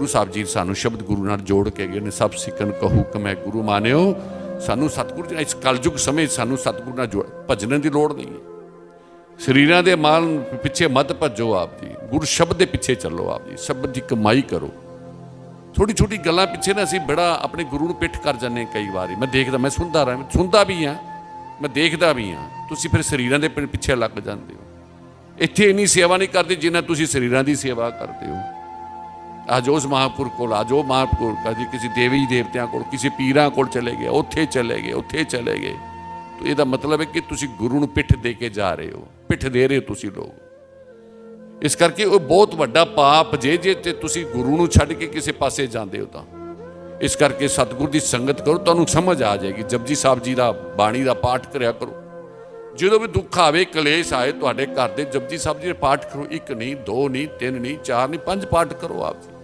ਗੁਰੂ ਸਾਹਿਬ ਜੀ ਸਾਨੂੰ ਸ਼ਬਦ ਗੁਰੂ ਨਾਲ ਜੋੜ ਕੇ ਗਏ ਨੇ, ਸਭ ਸਿੱਖਨ ਕਹੂ ਕਿ ਮੈਂ ਗੁਰੂ ਮਾਨਿਓ। ਸਾਨੂੰ ਸਤਿਗੁਰੂ ਜੀ, ਇਸ ਕਲਯੁਗ ਸਮੇਂ ਸਾਨੂੰ ਸਤਿਗੁਰੂ ਨਾਲ ਜੋੜ ਭਜਣ ਦੀ ਲੋੜ ਨਹੀਂ ਹੈ। ਸਰੀਰਾਂ ਦੇ ਮਾਲ ਪਿੱਛੇ ਮਤ ਭੱਜੋ ਆਪ ਜੀ ਗੁਰੂ ਸ਼ਬਦ ਦੇ ਪਿੱਛੇ ਚੱਲੋ ਆਪ ਜੀ ਸ਼ਬਦ ਦੀ ਕਮਾਈ ਕਰੋ। ਛੋਟੀ ਛੋਟੀ ਗੱਲਾਂ ਪਿੱਛੇ ਨਾ ਅਸੀਂ ਬੜਾ ਆਪਣੇ ਗੁਰੂ ਨੂੰ ਪਿੱਠ ਕਰ ਜਾਂਦੇ ਕਈ ਵਾਰੀ। ਮੈਂ ਦੇਖਦਾ, ਮੈਂ ਸੁਣਦਾ ਰਹਾ, ਸੁਣਦਾ ਵੀ ਹਾਂ, ਮੈਂ ਦੇਖਦਾ ਵੀ ਹਾਂ। ਤੁਸੀਂ ਫਿਰ ਸਰੀਰਾਂ ਦੇ ਪਿ- ਪਿੱਛੇ ਲੱਗ ਜਾਂਦੇ ਹੋ। ਇੱਥੇ ਇੰਨੀ ਸੇਵਾ ਨਹੀਂ ਕਰਦੇ ਜਿੰਨਾ ਤੁਸੀਂ ਸਰੀਰਾਂ ਦੀ ਸੇਵਾ ਕਰਦੇ ਹੋ। ਅੱਜ ਉਸ ਮਹਾਂਪੁਰ ਕੋਲ ਅੱਜ ਉਹ ਮਹਾਂਪੁਰ ਕਦੀ ਕਿਸੇ ਦੇਵੀ ਦੇਵਤਿਆਂ ਕੋਲ, ਕਿਸੇ ਪੀਰਾਂ ਕੋਲ ਚਲੇ ਗਏ, ਉੱਥੇ ਚਲੇ ਗਏ, ਉੱਥੇ ਚਲੇ ਗਏ। ਤਾਂ ਇਹਦਾ ਮਤਲਬ ਹੈ ਕਿ ਤੁਸੀਂ ਗੁਰੂ ਨੂੰ ਪਿੱਠ ਦੇ ਕੇ ਜਾ ਰਹੇ ਹੋ, ਪਿੱਠ ਦੇ ਰਹੇ ਹੋ ਤੁਸੀਂ ਲੋਕ। ਇਸ ਕਰਕੇ ਉਹ ਬਹੁਤ ਵੱਡਾ ਪਾਪ ਜੇ ਜੇ ਤੇ ਤੁਸੀਂ ਗੁਰੂ ਨੂੰ ਛੱਡ ਕੇ ਕਿਸੇ ਪਾਸੇ ਜਾਂਦੇ ਹੋ ਤਾਂ। ਇਸ ਕਰਕੇ ਸਤਿਗੁਰ ਦੀ ਸੰਗਤ ਕਰੋ, ਤੁਹਾਨੂੰ ਸਮਝ ਆ ਜਾਏਗੀ, ਜਪਜੀ ਸਾਹਿਬ ਜੀ ਦਾ ਬਾਣੀ ਦਾ ਪਾਠ ਕਰਿਆ ਕਰੋ। ਜਦੋਂ ਵੀ ਦੁੱਖ ਆਵੇ, ਕਲੇਸ਼ ਆਏ, ਤੁਹਾਡੇ ਘਰ ਦੇ ਜਪਜੀ ਸਾਹਿਬ ਜੀ ਦੇ ਪਾਠ ਕਰੋ, ਇੱਕ ਨਹੀਂ, ਦੋ ਨਹੀਂ, ਤਿੰਨ ਨਹੀਂ, ਚਾਰ ਨਹੀਂ, ਪੰਜ ਪਾਠ ਕਰੋ ਆਪ ਜੀ।